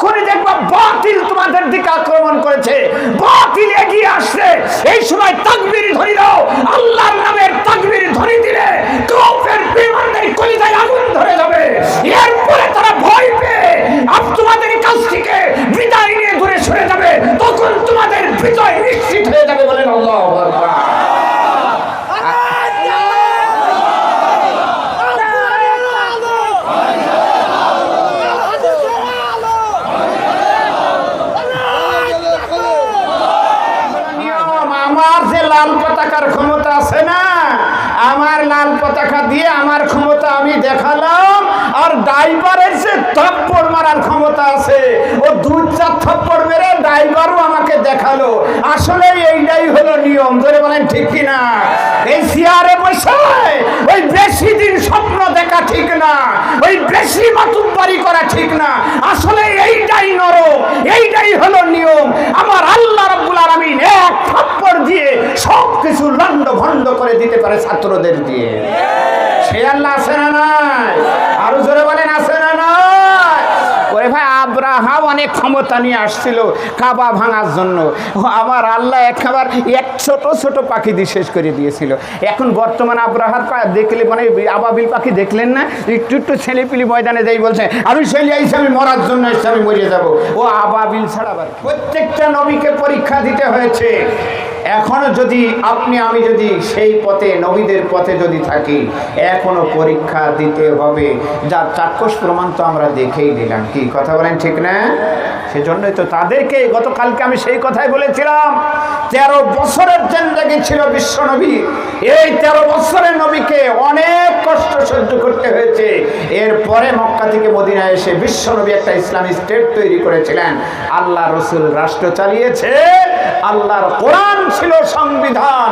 যখনই দেখবা বাতিল তোমাদের দিকে আক্রমণ করেছে। বাতিল এগিয়ে আসছে। এই সময় তাকবীর ধরে দাও। আল্লাহর নামের তাকবীর ধরে দিলে কাফের বিমানের কলিজায় আগুন ধরে যাবে। এরপরে তারা ভয় পেয়ে আপ তোমাদের কাছ থেকে বিদায় নিয়ে দূরে সরে যাবে। তখন তোমাদের বিজয় নিশ্চিত হয়ে যাবে বলেন আল্লাহু আকবার নিয়ম, আমার যে লাল পতাকার ক্ষমতা আছে না আমার লাল পতাকা দিয়ে আমার ক্ষমতা আমি দেখালাম আর ড্রাইভারের সে থাপ্পড় মারার ক্ষমতা আছে। ও দু চার থাপ্পড় মেরে ড্রাইভারও আমাকে দেখাল। আসলে এইটাই হলো নিয়ম। ধরে বলেন, ঠিক কিনা এই চেয়ারে বসে ওই বেশি দিন স্বপ্ন দেখা ঠিক না। ওই বেশি মাতুব্বারি করা ঠিক না। আসলে এইটাই নর এইটাই হলো নিয়ম। আমার আল্লাহ রাব্বুল আলামিন এক থাপ্পড় দিয়ে সব কিছু লন্ড ভন্ড করে দিতে পারে ছাত্রদের দিয়ে। সে আল্লাহ আছে না নাই? আরও জোরে নাই ওরে ভাই আব্রাহা অনেক ক্ষমতা নিয়ে আসছিল কাবা ভাঙার জন্য। আমার আল্লাহ একবার এক ছোট ছোট পাখি দিয়ে শেষ করে দিয়েছিল। এখন বর্তমান আব্রাহার দেখলে মানে আবাবিল পাখি দেখলেন না? একটু একটু ছেলেপিলি ময়দানে যাই বলছে, আমি ছেলে আইসি, আমি মরার জন্য এসে আমি মরিয়ে যাব। ও আবাবিল ছাড়া প্রত্যেকটা নবীকে পরীক্ষা দিতে হয়েছে। এখনও যদি আপনি, আমি যদি সেই পথে, নবীদের পথে যদি থাকি, এখনও পরীক্ষা দিতে হবে। যার চাক্ষুষ প্রমাণ তো আমরা দেখেই দিলাম। কি, কথা বলেন ঠিক না? সেজন্যই তো তাদেরকে গতকালকে আমি সেই কথাই বলেছিলাম, তেরো বছরের জেন্দাগি ছিল বিশ্ব নবী। এই তেরো বছরের নবীকে অনেক কষ্ট সহ্য করতে হয়েছে। এরপরে মক্কা থেকে মদিনায় এসে বিশ্ব নবী একটা ইসলামী স্টেট তৈরি করেছিলেন। আল্লাহ রসুল রাষ্ট্র চালিয়েছে, আল্লাহর কোরআন ছিল সংবিধান,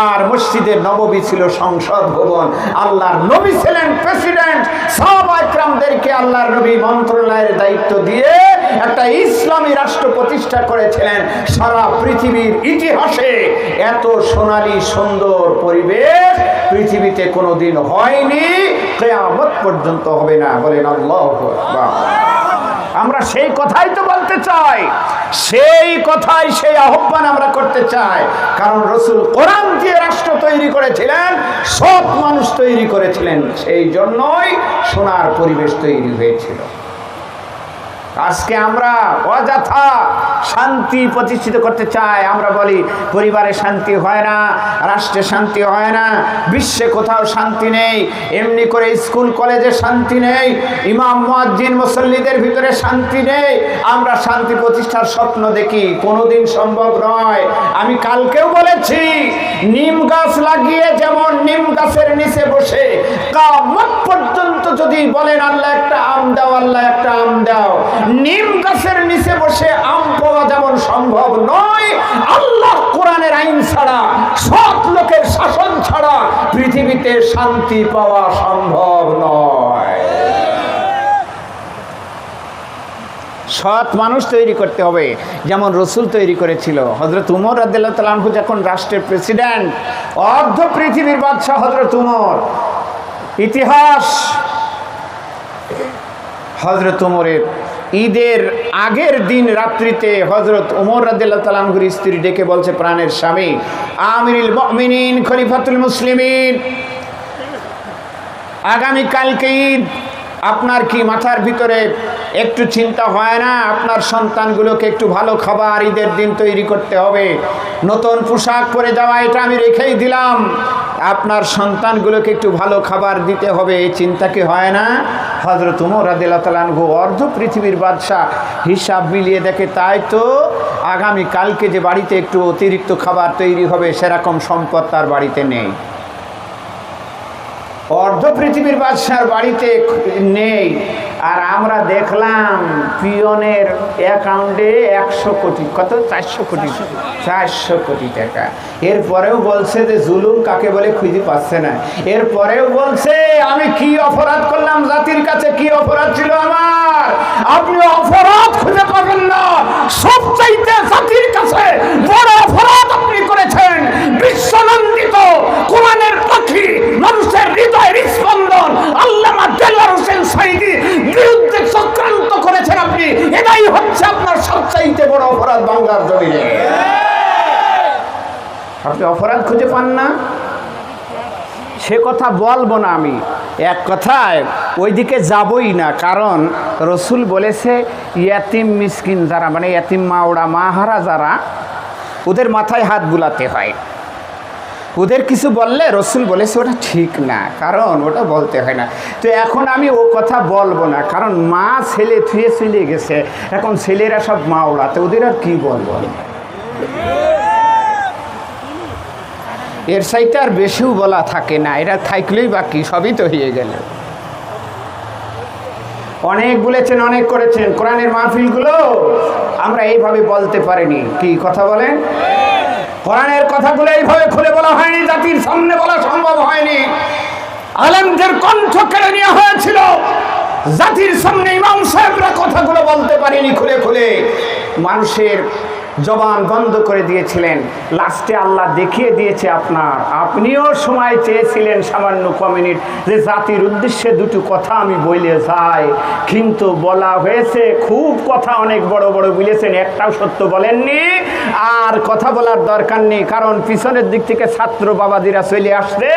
আর মসজিদের নববী ছিল সংসদ ভবন। আল্লাহর নবী ছিলেন প্রেসিডেন্ট। সব আকরামদেরকে আল্লাহর নবী মন্ত্রণালয়ের দায়িত্ব দিয়ে একটা ইসলামী রাষ্ট্র প্রতিষ্ঠা করেছিলেন সারা পৃথিবীর ইতিহাসে। এত সোনালী সুন্দর পরিবেশ পৃথিবীতে কোনোদিন হয়নি, কেয়ামত পর্যন্ত হবে না, বলেন আল্লাহ আমরা সেই কথাই তো বলতে চাই, সেই কথাই সেই আহ্বান আমরা করতে চাই, কারণ রসুল কোরআন দিয়ে রাষ্ট্র তৈরি করেছিলেন, সব মানুষ তৈরি করেছিলেন, সেই জন্যই সোনার পরিবেশ তৈরি হয়েছিল। আজকে আমরা অযথা শান্তি প্রতিষ্ঠিত করতে চাই। আমরা বলি, পরিবারে শান্তি হয় না, রাষ্ট্রে শান্তি হয় না, বিশ্বে কোথাও শান্তি নেই, এমনি করে স্কুল, কলেজে শান্তি নেই, ইমাম, মুয়াজ্জিন, মুসল্লিদের ভিতরে শান্তি নেই। আমরা শান্তি প্রতিষ্ঠার স্বপ্ন দেখি, কোনোদিন সম্ভব নয়। আমি কালকেও বলেছি, নিম গাছ লাগিয়ে যেমন নিম গাছের নিচে বসে, কামত পর্যন্ত যদি বলেন, আল্লাহ একটা আম দাও, আল্লাহ একটা আম দাও। নিম গাছের নিচে বসে আম পাওয়া যেমন সম্ভব নয়, আল্লাহ কোরআনের আইন ছাড়া, সৎ লোকের শাসন ছাড়া পৃথিবীতে শান্তি পাওয়া সম্ভব নয়। সৎ মানুষ তৈরি করতে হবে, যেমন রসুল তৈরি করেছিল। হজরত উমর আদাল্লাহ তালাহু যখন রাষ্ট্রের প্রেসিডেন্ট, অর্ধ পৃথিবীর বাদশাহ হজরত উমর। ইতিহাস হজরত উমরের ঈদের আগের দিন রাত্রিতে হজরত উমর রাদিল্লা তালামগুর স্ত্রী ডেকে বলছে প্রাণের স্বামী, আমিরুল খলিফাতুল মুসলিমিন, আগামীকালকে ঈদ আপনার কি মাথার ভিতরে একটু চিন্তা হয় না? আপনার সন্তানগুলোকে একটু ভালো খাবার ঈদের দিন তৈরি করতে হবে। নতুন পোশাক পরে যাওয়া, এটা আমি রেখেই দিলাম। আপনার সন্তানগুলোকে একটু ভালো খাবার দিতে হবে, এই চিন্তা কি হয় না? হজরত উমর আদিল্লা তালানহু অর্ধ পৃথিবীর বাদশাহ হিসাব মিলিয়ে দেখে, তাই তো আগামী কালকে যে বাড়িতে একটু অতিরিক্ত খাবার তৈরি হবে, সেরকম সম্পদ তার বাড়িতে নেই। অর্ধ পৃথিবীর বাদশার বাড়িতে নেই। আর আমরা দেখলাম পিয়নের অ্যাকাউন্টে একশো কোটি, কত? চারশো কোটি চারশো কোটি টাকা। এরপরেও বলছে যে জুলুম কাকে বলে খুঁজে পাচ্ছে না। এরপরেও বলছে, আমি কি অপরাধ করলাম? জাতির কাছে কি অপরাধ ছিল আমার? আপনি অপরাধ খুঁজে পাবেন না। সব চাইতে জাতির কাছে বড় অপরাধ আপনি করেছেন। বিশ্বনন্দিত কোরআনের হৃদয়ের স্পন্দন আল্লামা দেলার হোসেন সাইদি বিরুদ্ধে চক্রান্ত করেছেন আপনি। এটাই হচ্ছে আপনার সবচাইতে বড় অপরাধ বাংলার জমিনে। আপনি অপরাধ খুঁজে পান না? সে কথা বলব না আমি। এক কথায়, ওইদিকে যাবই না, কারণ রসুল বলেছে, ইয়াতিম মিসকিন যারা মানে ইয়াতিম মাওড়া মাহারা যারা, ওদের মাথায় হাত বুলাতে হয়। ওদের কিছু বললে রসুল বলেছে ওটা ঠিক না, কারণ ওটা বলতে হয় না। তো এখন আমি ও কথা বলব না, কারণ মা ছেলে থুয়ে চলে গেছে, এখন ছেলেরা সব মাওড়া তো ওদের আর কী বলব এর সাইতে আর বেশিও বলা থাকে না, এরা থাকলেই বাকি, সবই তো হয়ে গেল। অনেক বলেছেন, অনেক করেছেন, কোরআনের মাহফিলগুলো আমরা এইভাবে বলতে পারিনি। কি কথা বলেন? কোরআনের কথাগুলো এইভাবে খুলে বলা হয়নি, জাতির সামনে বলা সম্ভব হয়নি। আলেমদের কণ্ঠ কেড়ে নেওয়া হয়েছিল। জাতির সামনে ইমাম সাহেবরা কথাগুলো বলতে পারেনি খুলে খুলে। মানুষের জবান বন্ধ করে দিয়েছিলেন। লাস্টে আল্লাহ দেখিয়ে দিয়েছে আপনার। আপনিও সময় চেয়েছিলেন সামান্য ক মিনিট যে জাতির উদ্দেশ্যে দুটো কথা আমি বলে যাই। কিন্তু বলা হয়েছে, খুব কথা অনেক বড় বড় বলেছেন, একটাও সত্য বলেননি। আর কথা বলার দরকার নেই, কারণ পিছনের দিক থেকে ছাত্র বাবাদিরা চলে আসছে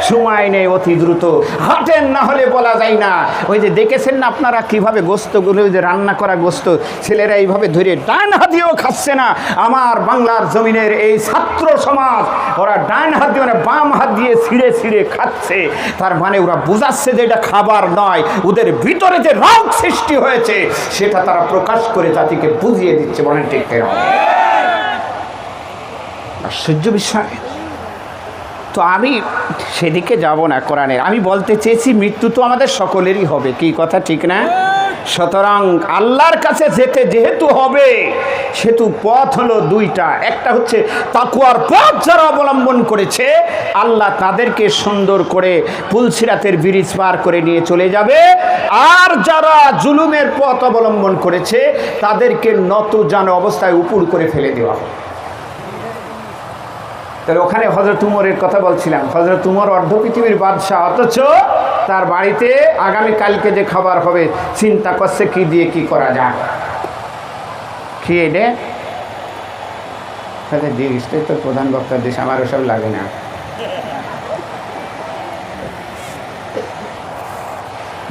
সময় নেই অতি দ্রুত। হাটেন না হলে বলা যায় না। ওই যে দেখেছেন না আপনারা কীভাবে গোস্তগুলো যে রান্না করা গোস্ত, ছেলেরা এইভাবে ধরে ডান হাতিয়েও খাচ্ছে না। আমার বাংলার জমিনের এই ছাত্র সমাজ, ওরা ডান হাত দিয়ে মানে বাম হাত দিয়ে ছিঁড়ে ছিঁড়ে খাচ্ছে। তার মানে ওরা বুঝাচ্ছে যে এটা খাবার নয়, ওদের ভিতরে যে রোগ সৃষ্টি হয়েছে, সেটা তারা প্রকাশ করে জাতিকে বুঝিয়ে দিচ্ছে, বলেন ঠিক আশ্চর্য বিষয়। তো আমি সেদিকে যাব না কোরআনের। আমি বলতে চেয়েছি, মৃত্যু তো আমাদের সকলেরই হবে, কি কথা ঠিক না? সুতরাং আল্লাহর কাছে যেতে যেহেতু হবে সেতু পথ হলো দুইটা। একটা হচ্ছে তাকুয়ার পথ যারা অবলম্বন করেছে, আল্লাহ তাদেরকে সুন্দর করে পুলসিরাতের ব্রিজ পার করে নিয়ে চলে যাবে। আর যারা জুলুমের পথ অবলম্বন করেছে, তাদেরকে নত জান অবস্থায় উপুর করে ফেলে দেওয়া হবে। তাহলে ওখানে হজরত উমরের কথা বলছিলাম। হজরত উমর অর্ধ পৃথিবীর বাদশাহ, অথচ তার বাড়িতে আগামী কালকে যে খাবার হবে, চিন্তা করছে কি দিয়ে কি করা যায়। কি এনে? তাহলে তো প্রধান বক্তার দেশ, আমার ওসব লাগে না।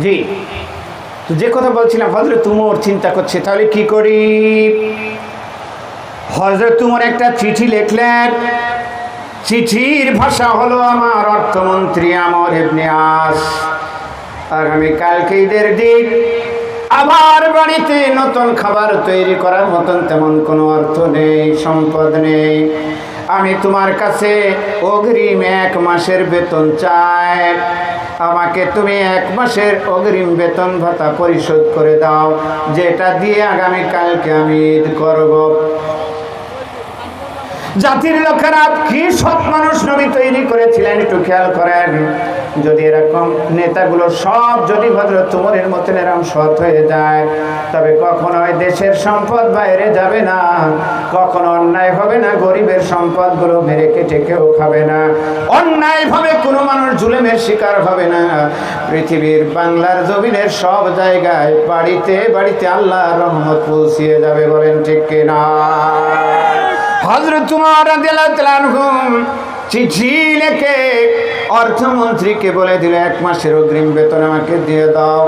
জি, তো যে কথা বলছিলাম হজরত তুমর চিন্তা করছে, তাহলে কি করি? হজরত তুমর একটা চিঠি লিখলেন চিঠির ভাষা হলো আমার অর্থমন্ত্রী আমার এমনি আস। আগামী কালকে ঈদের দিন আমার বাড়িতে নতুন খাবার তৈরি করার মতন তেমন কোনো অর্থ নেই, সম্পদ নেই। আমি তোমার কাছে অগ্রিম এক মাসের বেতন চাই। আমাকে তুমি এক মাসের অগ্রিম বেতন ভাতা পরিশোধ করে দাও, যেটা দিয়ে আগামীকালকে আমি ঈদ করব। জাতির লোকেরা কি সৎ মানুষ নবী তৈরি করেছিলেন একটু খেয়াল করেন। যদি এরকম নেতাগুলো সব যদি ভদ্র তুমরের মতন এরকম সৎ হয়ে যায়, তবে কখনোই দেশের সম্পদ বাইরে যাবে না, কখনো অন্যায় হবে না, গরিবের সম্পদগুলো মেরে কেটে কেউ খাবে না। অন্যায় ভাবে কোনো মানুষ জুলেমের শিকার হবে না। পৃথিবীর বাংলার জমিনের সব জায়গায় বাড়িতে বাড়িতে আল্লাহ রহমত পৌঁছিয়ে যাবে, বলেন ঠিক কিনা? হজরত তোমার চিঠি লেখে অর্থমন্ত্রীকে বলে দিল, এক মাসের অগ্রিম বেতন আমাকে দিয়ে দাও।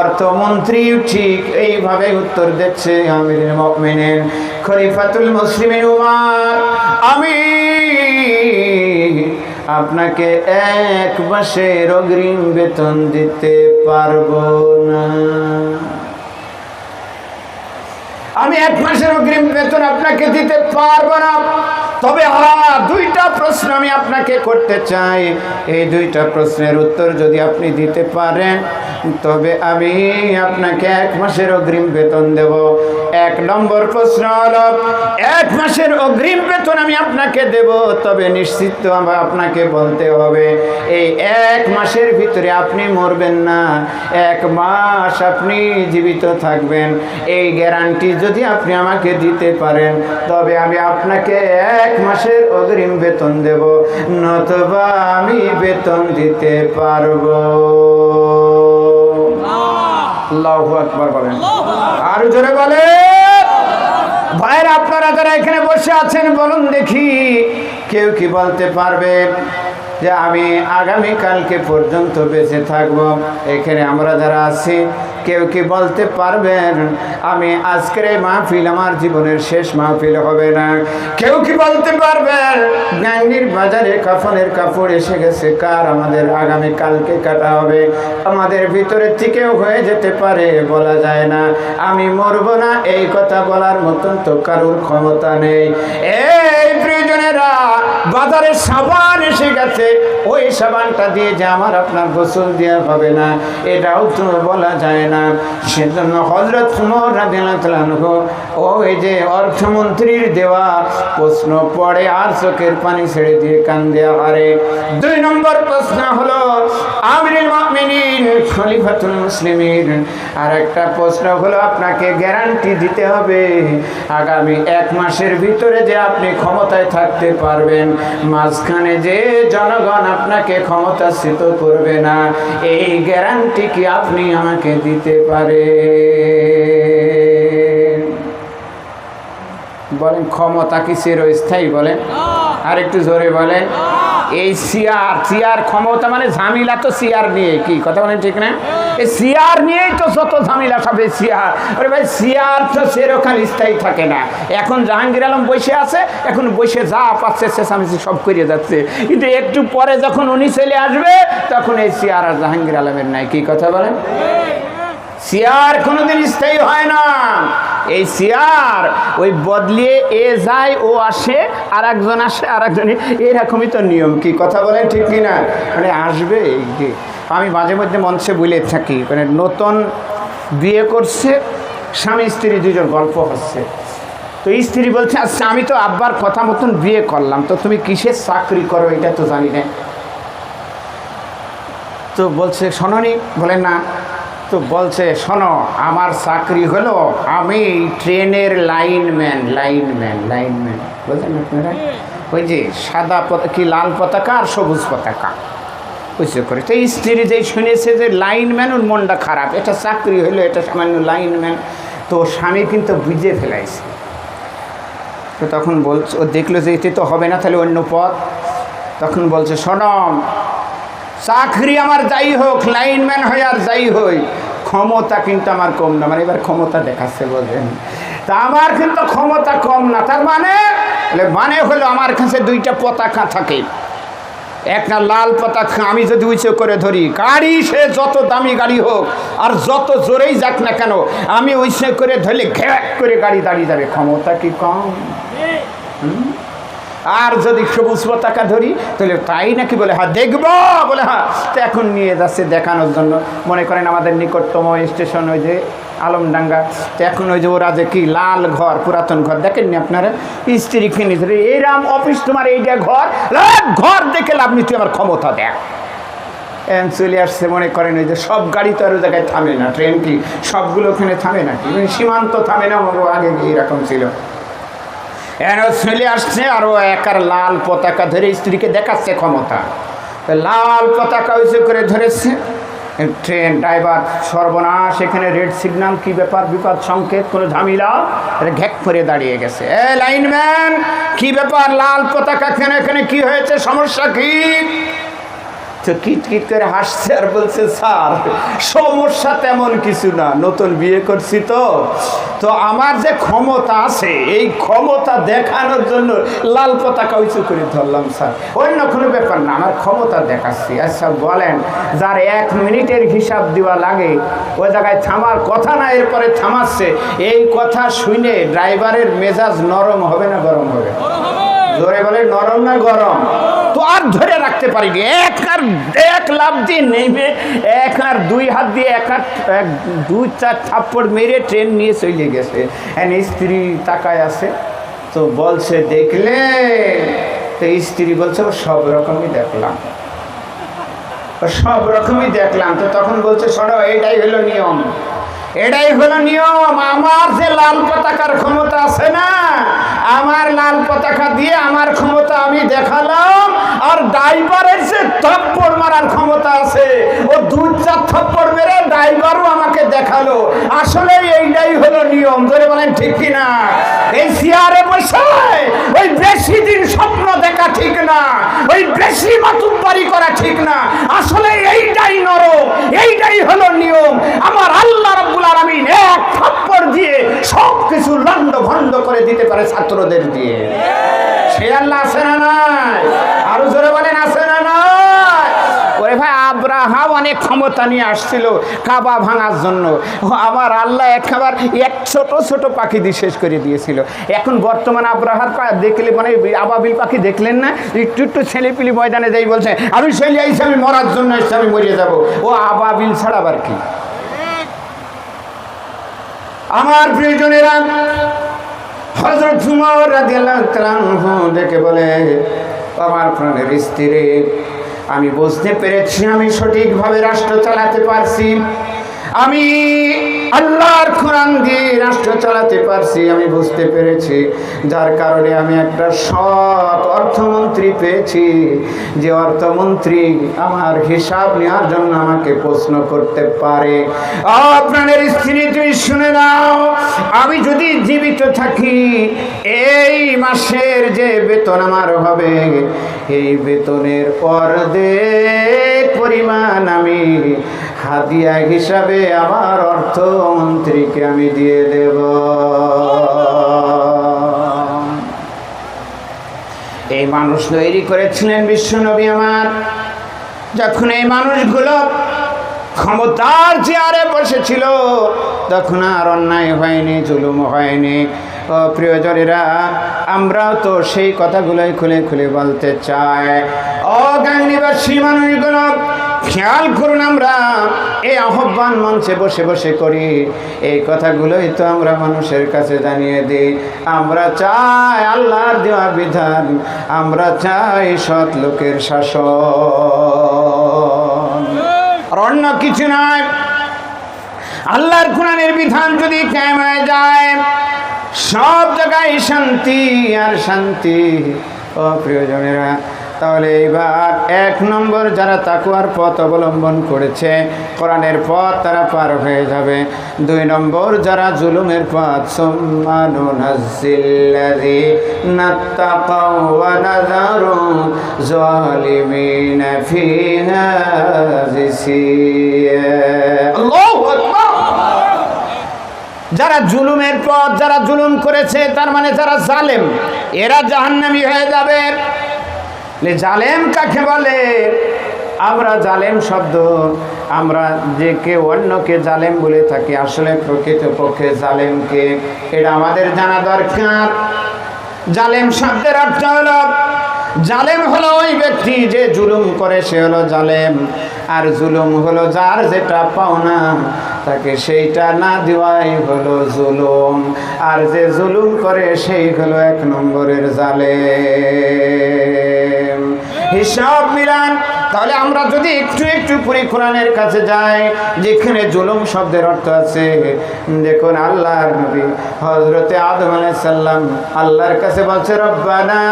অর্থমন্ত্রী ঠিক এইভাবে উত্তর দিচ্ছে আমির মকমিনের খলিফাতুল মুসলিমের উমার, আমি আপনাকে এক মাসের অগ্রিম বেতন দিতে পারব না। আমি এক মাসের অগ্রিম বেতন আপনাকে দিতে পারব না। তবে দুইটা প্রশ্ন আমি আপনাকে করতে চাই। এই দুইটা প্রশ্নের উত্তর যদি আপনি দিতে পারেন, তবে আমি আপনাকে এক মাসের অগ্রিম বেতন দেব। এক নম্বর প্রশ্ন হল, এক মাসের অগ্রিম বেতন আমি আপনাকে দেব, তবে নিশ্চিত আপনাকে বলতে হবে, এই এক মাসের ভিতরে আপনি মরবেন না। এক মাস আপনি জীবিত থাকবেন। এই গ্যারান্টি যদি আপনি আমাকে দিতে পারেন, তবে আমি আপনাকে এক মাসের অগ্রিম বেতন দেব, নতবা আমি বেতন দিতে পারব। আল্লাহ আর জোরে বলে ভাইয়ের, আপনারা যারা এখানে বসে আছেন, বলুন দেখি কেউ কি বলতে পারবে যে আমি আগামী কালকে পর্যন্ত বেঁচে থাকব? এখানে আমরা যারা আছি কেউ কি বলতে পারবেন? আমি আজকের এই মাহফিল আমার জীবনের শেষ মাহফিল হবে না। কেউ কি বলতে পারবেন? গাঙ্গির বাজারে কাফনের কাপড় এসে গেছে। কার আমাদের আগামী কালকে কাটা হবে? আমাদের ভিতরে থেকেও হয়ে যেতে পারে, বলা যায় না। আমি মরবো না, এই কথা বলার মতন তো কারোর ক্ষমতা নেই। এই প্রিয়জনেরা বাজারে সাবান এসে গেছে। ওই সাবানটা দিয়ে যে আমার আপনার গোসল দেওয়া হবে না, এটাও তো বলা যায় না। সেজন্য হজরত ওই যে অর্থমন্ত্রীর দেওয়া প্রশ্ন পড়ে আর চোখের পানি ছেড়ে দিয়ে কান দেওয়া হারে দুই নম্বর প্রশ্ন হলো, আমিরুল খলিফাতুল মুসলিমিন আর একটা প্রশ্ন হলো, আপনাকে গ্যারান্টি দিতে হবে, আগামী এক মাসের ভিতরে যে আপনি ক্ষমতায় থাকতে পারবেন। মাঝখানে যে জনগণ আপনাকে ক্ষমতাচ্যুত করবে না এই গ্যারান্টি কি আপনি আমাকে দিতে পারেন? বলেন, ক্ষমতা কি চিরস্থায়ী বলেন আর একটু জোরে বলে, এই সিয়ার সিয়ার ক্ষমতা মানে ঝামেলা তো সিয়ার নিয়ে, কি কথা বলেন ঠিক না? এই সিয়ার নিয়েই তো যত ঝামেলা, সবে সিয়ার। ওরে ভাই, সিয়ার তো সেরকম স্থায়ী থাকে না। এখন জাহাঙ্গীর আলম বসে আছে, এখন বসে যা পাচ্ছে, চেঁচামেচি সব করিয়ে যাচ্ছে। কিন্তু একটু পরে যখন উনি চলে আসবে, তখন এই সিয়ার আর জাহাঙ্গীর আলমের নাই, কি কথা বলেন? সিয়ার কোনোদিন স্থায়ী হয় না। এই সিয়ার, ওই বদলিয়ে এ যায়, ও আসে আর একজন আসে আর একজন এরকমই তো নিয়ম কি? কথা বলেন ঠিক কি না মানে আসবে আমি মাঝে মধ্যে মঞ্চে বলে থাকি মানে নতুন বিয়ে করছে, স্বামী, স্ত্রী দুজন গল্প হচ্ছে। তো স্ত্রী বলছে আচ্ছা আমি তো আব্বার কথা মতন বিয়ে করলাম, তো তুমি কিসের চাকরি করো এটা তো জানি না। তো বলছে, শোনি বলে না তো বলছে শোনো আমার চাকরি হলো আমি ট্রেনের লাইনম্যান লাইনম্যান লাইনম্যান। বলছেন আপনারা? ওই যে সাদা পতাকা কি লাল পতাকা আর সবুজ পতাকা। বুঝতে করে তো স্ত্রী যে শুনেছে যে লাইনম্যান ওর মনটা খারাপ। এটা চাকরি হলো এটা সামান্য লাইনম্যান। তো ওর স্বামী কিন্তু বুঝে ফেলাইছে। তো তখন বলছে ও দেখল যে এতে তো হবে না তাহলে অন্য পথ। তখন বলছে সনম চাকরি আমার যাই হোক, লাইনম্যান হই আর যাই হই, ক্ষমতা কিন্তু আমার কম না। মানে এবার ক্ষমতা দেখাচ্ছে বলছেন তা আমার কিন্তু ক্ষমতা কম না। তার মানে মানে হলো আমার কাছে দুইটা পতাকা থাকে। একটা লাল পতাকা, আমি যদি উঁচু করে ধরি, গাড়ি সে যত দামি গাড়ি হোক, আর যত জোরেই যাক না কেন, আমি উঁচু করে ধরলে ঘ্যাক করে গাড়ি দাঁড়িয়ে যাবে। ক্ষমতা কি কম? হুম? আর যদি সবুজ পতাকা ধরি, তাহলে তাই নাকি বলে হ্যাঁ দেখব। বলে হ্যাঁ। তো এখন নিয়ে যাচ্ছে দেখানোর জন্য। মনে করেন আমাদের নিকটতম স্টেশন ওই যে আলমডাঙ্গা। তো এখন ওই যে ওরা যে কি লাল ঘর, পুরাতন ঘর, দেখেননি আপনারা? স্ত্রী কিনে ধরে এইরাম অফিস তোমার এইটা ঘর ঘর দেখে লাভ নি আমার ক্ষমতা দেখ। চলে আসছে, মনে করেন ওই যে সব গাড়ি তো আর জায়গায় থামে না। ট্রেন কি? সবগুলো ওখানে থামে না। সীমান্ত থামে না আগে এরকম ছিল। চলে আসছে আরও একার লাল পতাকা ধরে স্ত্রীকে দেখাচ্ছে ক্ষমতা। লাল পতাকা উঁচু করে ধরেছে। ট্রেন, ড্রাইভার সর্বনাশ, এখানে রেড সিগন্যাল, কি ব্যাপার, বিপদ, সংকেত, কোনো ঝামেলা? ঘেক করে দাঁড়িয়ে গেছে। এ লাইনম্যান, কি ব্যাপার, লাল পতাকা কেন, এখানে কি হয়েছে, সমস্যা কি? তো কিট কিট করে হাসছে আর বলছে স্যার সমস্যা তেমন কিছু না নতুন বিয়ে করছি তো। তো আমার যে ক্ষমতা আছে এই ক্ষমতা দেখানোর জন্য লাল পতাকা উঁচু করে ধরলাম স্যার। অন্য কোনো ব্যাপার না আমার ক্ষমতা দেখাচ্ছি। আচ্ছা বলেন যার এক মিনিটের হিসাব দেওয়া লাগে ওই জায়গায় থামার কথা না এরপরে থামাচ্ছে। এই কথা শুনে ড্রাইভারের মেজাজ নরম হবে না গরম হবে? জোরে বলে নরম না গরম? তো আর ধরে রাখতে পারিনি। এক আর এক লাভ দিয়ে নেমে এক আর দুই হাত দিয়ে এক হাত এক, দুই চার থাপ্পড় মেরে ট্রেন নিয়ে চলে গেছে। এন স্ত্রী তাকায় আছে, তো বলছে, দেখলে? তো স্ত্রী বলছে, "ও সব রকমই দেখলাম। সব রকমই দেখলাম। তো তখন বলছে সরো এটাই হলো নিয়ম। এটাই হলো নিয়ম। আমার যে লাল পতাকার ক্ষমতা আছে না, আমার লাল পতাকা দিয়ে আমার ক্ষমতা আমি দেখালাম, আর ড্রাইভারের যে থপ্পড় মারার ক্ষমতা আছে, ও দু চার থপ্পড় মেরে ড্রাইভারও আমাকে দেখাল। আসলে এইটাই হলো নিয়ম, ধরে বলেন ঠিক কিনা এই চেয়ারে বসে, ওই বেশি দিন স্বপ্ন দেখা ঠিক না, ওই বেশি মাতুব্বারি করা ঠিক না। আসলে এইটাই নরম, এইটাই হলো নিয়ম আমার আল্লাহ রাব্বুল আলামিন এক থাপ্পড় দিয়ে সব কিছু লন্ড ভন্ড করে দিতে পারে ছাত্রদের দিয়ে। সে আল্লাহ আছে না নাই? আরও জোরে বলেন, আছে না নাই? ওরে ভাই অনেক ক্ষমতা নিয়ে আসছিল কাবা ভাঙার জন্য। আমার আল্লাহ এক ছোট ছোট পাখি দিয়ে শেষ করে দিয়েছিল। এখন বর্তমান আব্রাহার দেখলে মানে আবাবিল পাখি দেখলেন না? একটু একটু ছেলেপিলি ময়দানে যাই বলছে, আমি ছেলে আইসি আমি মরার জন্য এসে আমি মরে যাব। ও আবাবিল ছাড়া আবার কি? আমার প্রিয়জনেরা হজরত উমর রাদিয়াল্লাহু দেখে বলে আমার প্রাণের স্ত্রী, আমি বুঝতে পেরেছি আমি সঠিকভাবে রাষ্ট্র চালাতে পারছি। আমি আল্লাহর কোরআন দিয়ে রাষ্ট্র চালাতে পারছি, আমি বুঝতে পেরেছি। যার কারণে আমি একটা সৎ অর্থমন্ত্রী পেয়েছি। যে অর্থমন্ত্রী আমার হিসাব নেওয়ার জন্য আমাকে প্রশ্ন করতে পারে। আপনাদের স্ত্রী, তুমি শুনে নাও। আমি যদি জীবিত থাকি, এই মাসের যে বেতন আমার হবে, এই বেতনের অর্ধেক পরিমাণ আমি হাদিয়া হিসাবে আমার অর্থমন্ত্রীকে আমি দিয়ে দেব। এই মানুষ তৈরি করেছিলেন বিশ্বনবী আমার। যখন এই মানুষগুলো ক্ষমতার চেয়ারে বসেছিল, তখন আর অন্যায় হয়নি, জুলুম হয়নি। প্রিয়জনেরা, আমরাও তো সেই কথাগুলোই খুলে খুলে বলতে চাই। ও গাঙ্গিবাসী মানুষগুলো খেয়াল করুন আমরা, এই আহ্বান মঞ্চে বসে বসে করি। এই কথাগুলোই তো আমরা মানুষের কাছে জানিয়ে দিই। আমরা চাই আল্লাহর দেওয়া বিধান, আমরা চাই সৎ লোকের শাসন। আর অন্য কিছু নয়। আল্লাহর কোরআনের বিধান যদি কায়েম হয়ে যায়, সব জায়গায় শান্তি আর শান্তি। ও প্রিয়জনেরা তাহলে এইবার এক নম্বর যারা তাকুয়ার পথ অবলম্বন করেছে, কোরআনের পথ তারা পার হয়ে যাবে। দুই নম্বর যারা জুলুমের পথ যারা জুলুমের পথ, যারা জুলুম করেছে, তার মানে যারা জালেম, এরা জাহান্নামি হয়ে যাবে। জালেম কাকে বলে? আমরা জালেম শব্দ, আমরা যে কেউ অন্যকে জালেম বলে থাকি, আসলে প্রকৃতপক্ষে জালেমকে এটা আমাদের জানা দরকার। জালেম শব্দের অর্থ হলো, জালেম হলো ওই ব্যক্তি যে জুলুম করে, সে হলো জালেম। আর জুলুম হলো যার যেটা পাওনা তাকে সেইটা না দেওয়াই হলো জুলুম। আর যে জুলুম করে সেই হলো এক নম্বরের জালে হিসাব মিলান তাহলে আমরা যদি একটু একটু পুরি কোরআনের কাছে যাই, যেখানে জুলুম শব্দের অর্থ আছে, দেখুন আল্লাহর নবী হজরতে আদম আলাইসাল্লাম আল্লাহর কাছে বলছে, রব্বানা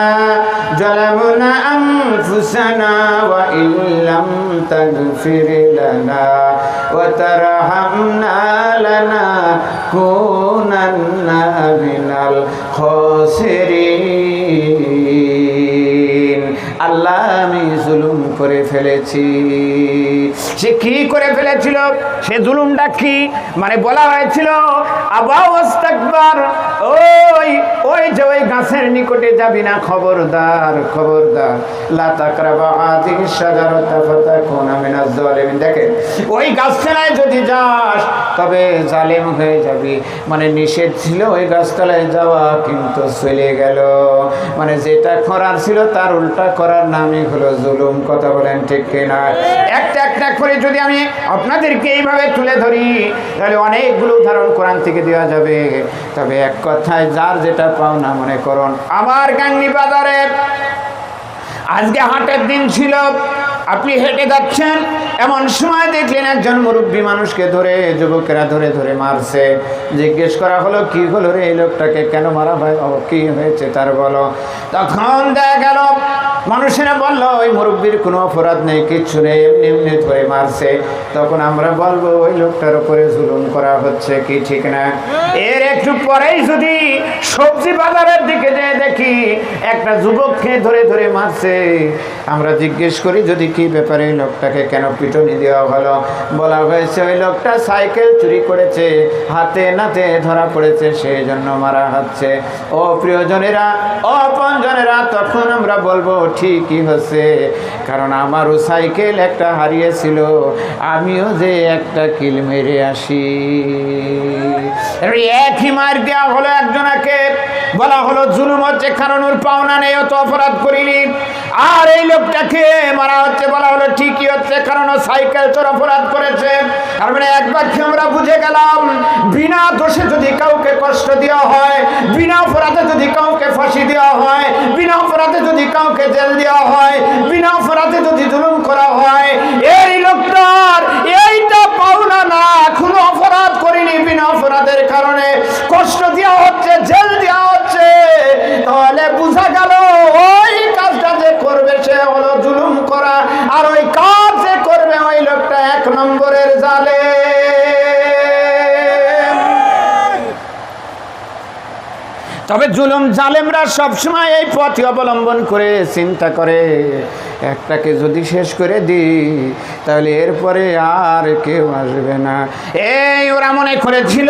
জালামুনা আনফুসানা ওয়া ইল্লাম তাগফির লানা ওয়া তারহামনা লানা কুনান্না মিনাল খাসিরিন. আল্লাহ, আমি জুলুম করে ফেলেছি। সে কি করে ফেলেছিল? সে জুলুমটা কি? মানে বলা হয়েছিল ওই ওই যে ওই গাছের নিকটে যাবি না, খবরদার খবরদার। যদি যাস, তবে জালেম হয়ে যাবি। মানে নিষেধ ছিল ওই যাওয়া, কিন্তু চলে গেল। মানে যেটা করার ছিল, তার উল্টা করার নামই হলো জুলুম। কথা বলেন ঠিক কিনা? একটা একটা করে যদি আমি আপনাদেরকে এইভাবে তুলে ধরি, তাহলে অনেকগুলো উদাহরণ কোরআন থেকে দেওয়া যাবে। তবে এক কথায়, যার যেটা পাও না মনে করুন। আমার গাঙ্গি বাজারে আজকে হাটের দিন ছিল। আপনি হেঁটে যাচ্ছেন, এমন সময় দেখলেন একজন মুরব্বী মানুষকে ধরে, যুবকেরা ধরে ধরে মারছে। জিজ্ঞেস করা হলো, কি হলো রে এই লোকটাকে? কেন মারা ও, কি হয়েছে? তার বলো। তখন দেখা গেল, মানুষেরা বলল, ওই মুরব্বীর কোনো অপরাধ নেই, কিচ্ছু নেই, এমনি এমনি ধরে মারছে। তখন আমরা বলব, ওই লোকটার উপরে জুলুম করা হচ্ছে, কি ঠিক না? এর একটু পরেই যদি সবজি বাজারের দিকে যেয়ে দেখি, একটা যুবককে ধরে ধরে মারছে। আমরা জিজ্ঞেস করি, যদি কি ব্যাপারে লোকটাকে কেন পিটনি দেওয়া হলো? বলা হয়েছে, ওই লোকটা সাইকেল চুরি করেছে, হাতে নাতে ধরা পড়েছে সেই জন্য মারা হচ্ছে। ও প্রিয়জনেরা অপনজনেরা তখন আমরা বলব, ঠিকই হচ্ছে। কারণ আমারও সাইকেল একটা হারিয়েছিল, আমিও যে একটা কিল মেরে আসি। একই মার দেওয়া হলো একজনাকে, বলা হলো, জুলুম হচ্ছে, কারণ ওর পাওনা নেই, অত অপরাধ করিনি। আর এই লোকটাকে মারা হচ্ছে বলা হলো ঠিকই হচ্ছে, কারণ সাইকেল চোর অপরাধ করেছে। তার মানে একবার কি আমরা বুঝে গেলাম, বিনা দোষে যদি কাউকে কষ্ট দেওয়া হয়, বিনা অপরাধে যদি কাউকে ফাঁসি দেওয়া হয়, বিনা অপরাধে যদি কাউকে জেল দেওয়া হয়, বিনা অপরাধে যদি জুলুম করা হয়, এই লোকটার এইটা পাওনা না, এখনও অপরাধ করিনি বিনা অপরাধের কারণে। কষ্ট দেওয়া হচ্ছে, জেল দেওয়া হচ্ছে। তাহলে বোঝা গেল, ওই কাজটা যে করবে তবে জুলুম জালেমরা সবসময় এই পথই অবলম্বন করে চিন্তা করে। একটাকে যদি শেষ করে দিই, তাহলে এরপরে আর কেউ আসবে না। এই ওরা মনে করেছিল,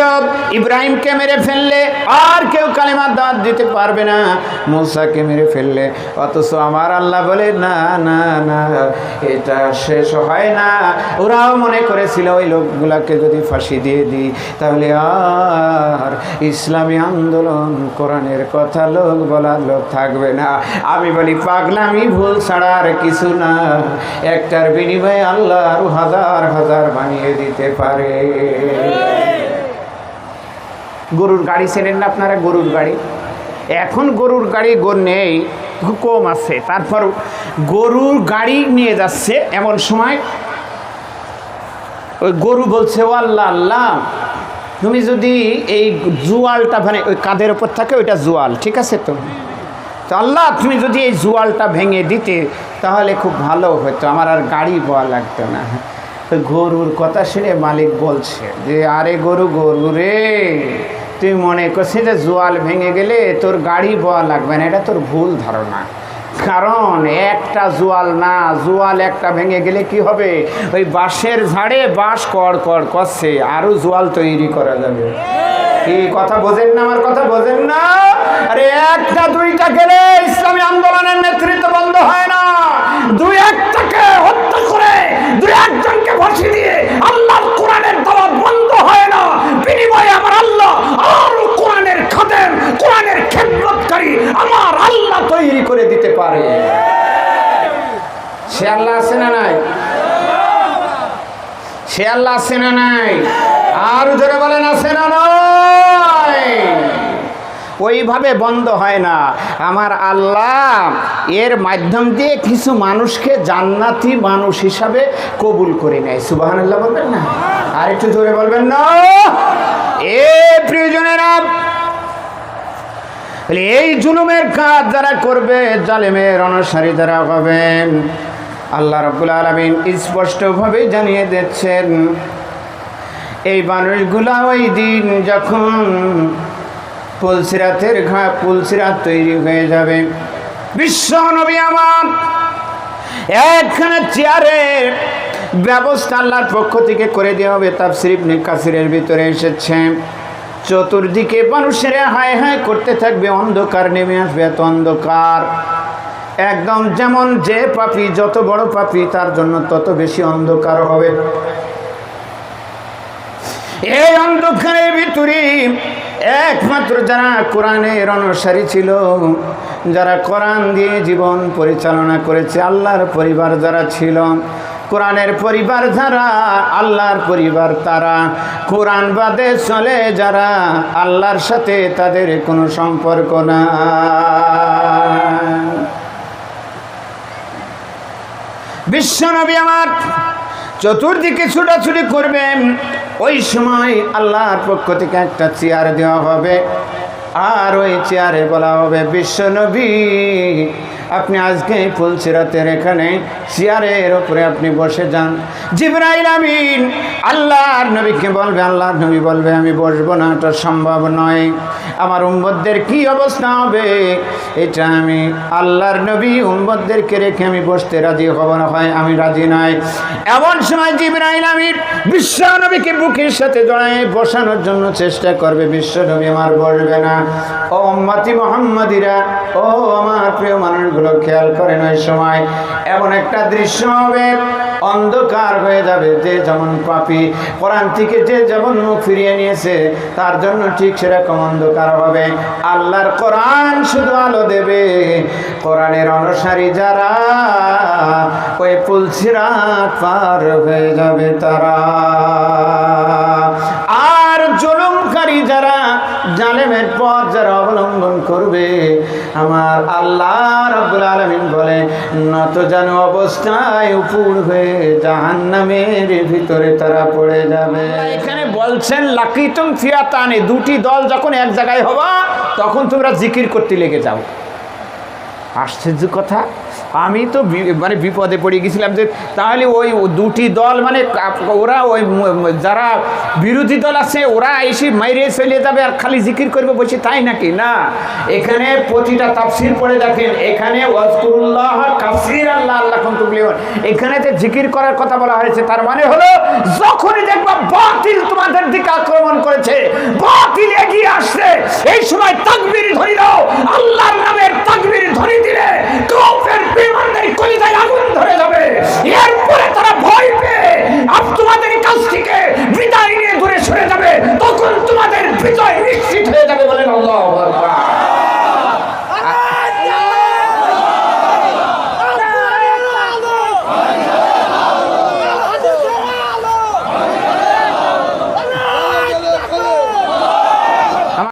ইব্রাহিমকে মেরে ফেললে আর কেউ কালিমার দাঁত দিতে পারবে না, মুসাকে মেরে ফেললে। অথচ আমার আল্লাহ বলে, না না না, এটা শেষ হয় না। ওরাও মনে করেছিল, ওই লোকগুলাকে যদি ফাঁসি দিয়ে দিই, তাহলে আর ইসলামী আন্দোলন কোরআনের কথা লোক বলার লোক থাকবে না। আমি বলি, পাগলামি ভুল ছাড়া আর কিছু না। একটার বিনিময়ে আল্লাহ আরও হাজার হাজার বানিয়ে দিতে পারে। গরুর গাড়ি চেনেন না আপনারা? গরুর গাড়ি? এখন গরুর গাড়ি গর নেই কম আছে। তারপর গরুর গাড়ি নিয়ে যাচ্ছে এমন সময়, ওই গরু বলছে ও আল্লাহ আল্লাহ তুমি যদি এই জুয়ালটা মানে ওই কাঁধের ওপর থাকে, ওইটা জুয়াল, ঠিক আছে তো? তো আল্লাহ, তুমি যদি এই জুয়ালটা ভেঙে দিতে, তাহলে খুব ভালো হতো। আমার আর গাড়ি পাওয়া লাগতো না। তো গরুর কথা শুনে মালিক বলছে যে, আরে গরু গরু রে, তুই মনে করছিস যে জোয়াল ভেঙে গেলে তোর গাড়ি বওয়া লাগবে না? এটা তোর ভুল ধারণা। কারণ একটা জোয়াল না, জোয়াল একটা ভেঙে গেলে কি হবে? ওই বাঁশের ঝাড়ে বাঁশ কড় কড় করছে আরও জোয়াল তৈরি করা যাবে। কি কথা বোঝেন না, আমার কথা বোঝেন না? আরে একটা, দুইটা গেলে ইসলামী আন্দোলনের নেতৃত্ব বন্ধ হয় না। দুই একটাকে হত্যা করে, দুই একজনকে ফাঁসি দিয়ে আল্লাহর কোরআনের দাওয়াত বন্ধ হয় না। বিনিময়ে আমার আল্লাহ আর কোরআনের খাদেম, কোরআনের খেদমতকারী আমার আল্লাহ তৈরি করে দিতে পারে। সে আল্লাহ আছে না নাই? সে আল্লাহ আছে না নাই? আর জোরে বলেন, আছে না নাই? ওইভাবে বন্ধ হয় না। আমার আল্লাহ এর মাধ্যম দিয়ে কিছু মানুষকে জান্নাতি মানুষ হিসাবে কবুল করে নেয়। সুবাহান আল্লাহ বলবেন না? আর একটু জোরে বলবেন না? এ প্রিয়জনেরা তাহলে এই জুলুমের কাজ যারা করবে, জালেমের অনুসারী যারা হবেন। আল্লাহ রব্বুল আলমিন স্পষ্টভাবে জানিয়ে দিচ্ছেন, এই মানুষগুলা ওই দিন যখন পুলসিরাতের ঘা পুলসিরাত তৈরি হয়ে যাবে। বিশ্ব নবী আমার, একখানে চেয়ারের ব্যবস্থা আল্লাহর পক্ষ থেকে করে দেওয়া হবে, তাফসির ইবনে কাসিরের ভিতরে এসেছে। চতুর্দিকে মানুষের হায় হায় করতে থাকবে, অন্ধকার নেমে আসবে এত অন্ধকার। একদম যেমন যে পাপি, যত বড় পাপি, তার জন্য তত বেশি অন্ধকার হবে। এই অন্ধকারের ভিতরে একমাত্র যারা কোরআনের অনুসারী ছিল, যারা কোরআন দিয়ে জীবন পরিচালনা করেছে, আল্লাহর পরিবার যারা ছিল কোরআনের পরিবার যারা, আল্লাহর পরিবার তারা। কোরআন বাদে চলে যারা, আল্লাহর সাথে তাদের কোনো সম্পর্ক না বিশ্বনবী আমার চতুর্দিকে ছুটাছুটি করবেন, ওই সময় আল্লাহর পক্ষ থেকে একটা চেয়ার দেওয়া হবে। আর ওই চেয়ারে বলা হবে বিশ্বনবী আপনি আজকে ফুল ফুলসিরাতের এখানে চেয়ারের ওপরে আপনি বসে যান। জিব্রাইল আমিন, আল্লাহর নবীকে বলবে, আল্লাহর নবী বলবে, আমি বসবো না, এটা সম্ভব নয়। আমার উম্মতদের কি অবস্থা হবে? এটা আমি আল্লাহর নবী উম্মতদেরকে রেখে আমি বসতে রাজি হব না, হয় আমি রাজি নাই এমন সময় জিব্রাইল আমিন বিশ্ব নবীকে বুকের সাথে জড়ায় বসানোর জন্য চেষ্টা করবে, বিশ্ব নবী আমার বসবে না। ও উম্মতি মোহাম্মদিরা, ও আমার প্রিয় মানুষগুলো খেয়াল করেন ওই সময়। এমন একটা দৃশ্য হবে, অন্ধকার হয়ে যাবে যে যেমন পাপি। কোরআন থেকে যে যেমন মুখ ফিরিয়ে নিয়েছে, তার জন্য ঠিক সেরকম অন্ধকার হবে। আল্লাহর কোরআন শুধু আলো দেবে। কোরআনের অনুসারী যারা, ওই পুলসিরাত পার হয়ে যাবে তারা। আর জুলুমকারী যারা জালেমের পথ যারা অবলম্বন করবে, আমার আল্লাহ রাব্বুল আলামিন বলে, নত যেন অবস্থায় উপর হয়ে জাহান্নামের ভিতরে তারা পড়ে যাবে। এখানে বলছেন লাকিতুম ফিয়াতানে দুটি দল যখন এক জায়গায় হবা, তখন তোমরা জিকির করতে লেগে যাও। আশ্চর্য কথা? আমি তো মানে বিপদে পড়ে গেছিলাম যে তাহলে ওই দুটি দল মানে ওরা ওই যারা বিরোধী দল আছে, ওরা এসে মাইরে চলে যাবে আর খালি জিকির করবে বসে তাই নাকি? না। এখানে প্রতিটা তাফসির পড়ে দেখেন, এখানে এখানে যে জিকির করার কথা বলা হয়েছে, তার মানে হলো যখনই দেখবা বাতিল তোমাদের দিকে আক্রমণ করেছে, বাতিল এগিয়ে আসছে। এই সময় তাকবীর ধরি দাও আল্লাহর নামের তাকবীর ধরি দিলে কাফের বেমানদের কলিজায় আগুন ধরে যাবে। এরপরে তারা ভয় পেয়ে আপ তোমাদের কাছ থেকে বিদায় নিয়ে দূরে সরে যাবে। তখন তোমাদের বিজয় নিশ্চিত হয়ে যাবে বলে আল্লাহ